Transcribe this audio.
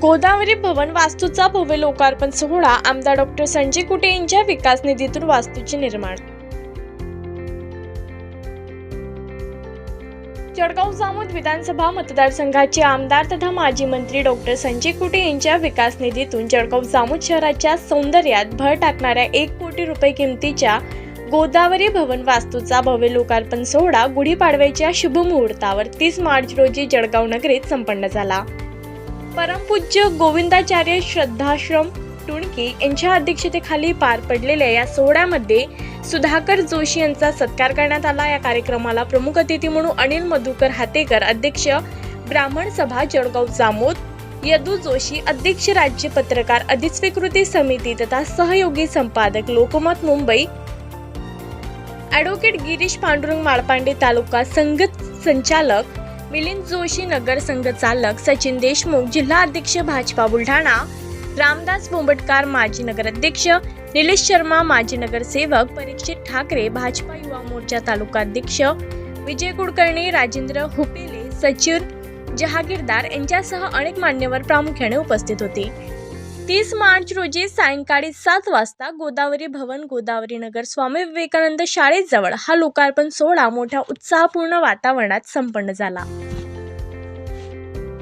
गोदावरी भवन वास्तूचा भव्य लोकार्पण सोहळा आमदार डॉक्टर संजय कुटे यांच्या विकास निधीतून वास्तूचे निर्माण. जळगाव जामोद विधानसभा मतदारसंघाचे आमदार तथा माजी मंत्री डॉक्टर संजय कुटे यांच्या विकास निधीतून जळगाव जामोद शहराच्या सौंदर्यात भर टाकणाऱ्या एक कोटी रुपये किमतीच्या गोदावरी भवन वास्तूचा भव्य लोकार्पण सोहळा गुढीपाडव्याच्या शुभ मुहूर्तावर तीस मार्च रोजी जळगाव नगरीत संपन्न झाला. परमपूज्य गोविंदाचार्य श्रद्धाश्रम टुणकी यांच्या अध्यक्षतेखाली पार पडलेल्या या सोहळ्यामध्ये सुधाकर जोशी यांचा सत्कार करण्यात आला. या कार्यक्रमाला प्रमुख अतिथी म्हणून अनिल मधुकर हातेकर अध्यक्ष ब्राह्मण सभा जळगाव जामोद यदू जोशी अध्यक्ष राज्य पत्रकार अधिस्वीकृती समिती तथा सहयोगी संपादक लोकमत मुंबई ॲडव्होकेट गिरीश पांडुरंग माळपांडे तालुका संगत संचालक मिलिंद जोशी नगरसंघ चालक सचिन देशमुख जिल्हा अध्यक्ष भाजपा बुलढाणा रामदास बोंबटकार माजी नगराध्यक्ष निलेश शर्मा माजी नगरसेवक परीक्षित ठाकरे भाजपा युवा मोर्चा तालुकाध्यक्ष विजय कुलकर्णी राजेंद्र हुपेले सचिन जहागीरदार यांच्यासह अनेक मान्यवर प्रामुख्याने उपस्थित होते. तीस मार्च रोजी सायंकाळी सात वाजता गोदावरी भवन गोदावरी नगर स्वामी विवेकानंद शाळेजवळ हा लोकार्पण सोहळा मोठ्या उत्साहपूर्ण वातावरणात संपन्न झाला.